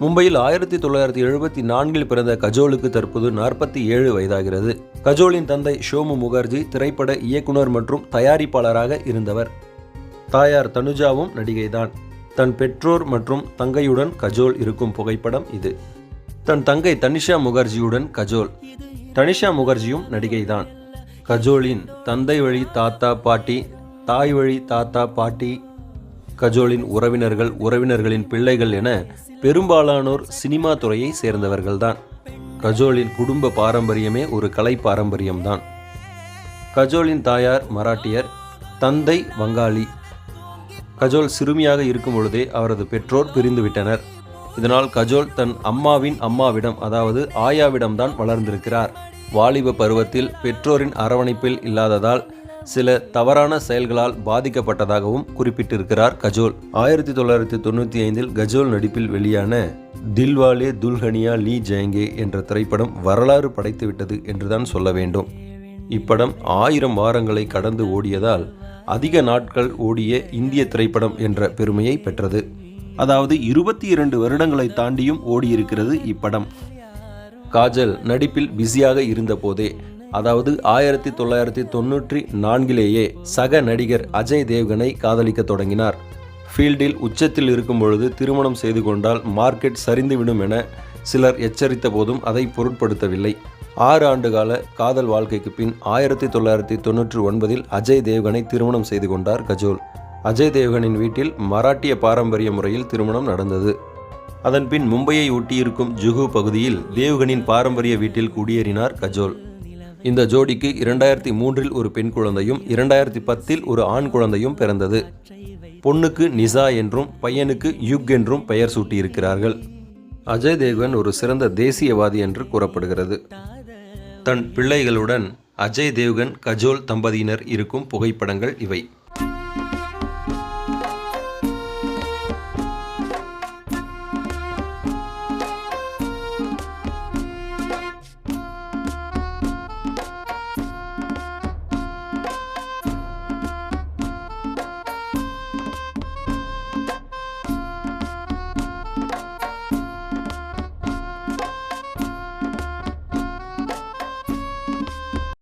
மும்பையில் ஆயிரத்தி தொள்ளாயிரத்தி எழுபத்தி நான்கில் பிறந்த கஜோலுக்கு தற்போது நாற்பத்தி ஏழு வயதாகிறது. கஜோலின் தந்தை ஷோமு முகர்ஜி திரைப்பட இயக்குனர் மற்றும் தயாரிப்பாளராக இருந்தவர். தாயார் தனுஜாவும் நடிகைதான். தன் பெற்றோர் மற்றும் தங்கையுடன் கஜோல் இருக்கும் புகைப்படம் இது. தன் தங்கை தனிஷா முகர்ஜியுடன் கஜோல். தனிஷா முகர்ஜியும் நடிகைதான். கஜோலின் தந்தை வழி தாத்தா பாட்டி தாய் வழி தாத்தா பாட்டி கஜோலின் உறவினர்கள் உறவினர்களின் பிள்ளைகள் என பெரும்பாலானோர் சினிமா துறையை சேர்ந்தவர்கள்தான். கஜோலின் குடும்ப பாரம்பரியமே ஒரு கலை பாரம்பரியம்தான். கஜோலின் தாயார் மராட்டியர் தந்தை வங்காளி. கஜோல் சிறுமியாக இருக்கும் பொழுதே அவரது பெற்றோர் பிரிந்துவிட்டனர். இதனால் கஜோல் தன் அம்மாவின் அம்மாவிடம் அதாவது ஆயாவிடம்தான் வளர்ந்திருக்கிறார். வாலிப பருவத்தில் பெற்றோரின் அரவணைப்பில் இல்லாததால் சில தவறான செயல்களால் பாதிக்கப்பட்டதாகவும் குறிப்பிட்டிருக்கிறார் கஜோல். ஆயிரத்தி தொள்ளாயிரத்தி தொண்ணூற்றி ஐந்தில் கஜோல் நடிப்பில் வெளியான தில்வாலே துல்ஹனியா லீ ஜெயங்கே என்ற திரைப்படம் வரலாறு படைத்துவிட்டது என்றுதான் சொல்ல வேண்டும். இப்படம் ஆயிரம் வாரங்களை கடந்து ஓடியதால் அதிக நாட்கள் ஓடிய இந்திய திரைப்படம் என்ற பெருமையை பெற்றது. அதாவது இருபத்தி இரண்டு வருடங்களை தாண்டியும் ஓடியிருக்கிறது இப்படம். காஜல் நடிப்பில் பிஸியாக இருந்தபோதே அதாவது ஆயிரத்தி தொள்ளாயிரத்தி தொண்ணூற்றி நான்கிலேயே சக நடிகர் அஜய் தேவ்கனை காதலிக்க தொடங்கினார். ஃபீல்டில் உச்சத்தில் இருக்கும் பொழுது திருமணம் செய்து கொண்டால் மார்க்கெட் சரிந்துவிடும் என சிலர் எச்சரித்த போதும் அதை பொருட்படுத்தவில்லை. ஆறு ஆண்டுகால காதல் வாழ்க்கைக்கு பின் ஆயிரத்தி தொள்ளாயிரத்தி தொண்ணூற்றி ஒன்பதில் அஜய் தேவ்கனை திருமணம் செய்து கொண்டார் கஜோல். அஜய் தேவ்கனின் வீட்டில் மராட்டிய பாரம்பரிய முறையில் திருமணம் நடந்தது. அதன்பின் மும்பையை ஒட்டியிருக்கும் ஜுகு பகுதியில் தேவ்கனின் பாரம்பரிய வீட்டில் குடியேறினார் கஜோல். இந்த ஜோடிக்கு இரண்டாயிரத்தி மூன்றில் ஒரு பெண் குழந்தையும் இரண்டாயிரத்தி பத்தில் ஒரு ஆண் குழந்தையும் பிறந்தது. பொண்ணுக்கு நிசா என்றும் பையனுக்கு யுக் என்றும் பெயர் சூட்டியிருக்கிறார்கள். அஜய் தேவ்கன் ஒரு சிறந்த தேசியவாதி என்று கூறப்படுகிறது. தன் பிள்ளைகளுடன் அஜய் தேவ்கன் கஜோல் தம்பதியினர் இருக்கும் புகைப்படங்கள் இவை.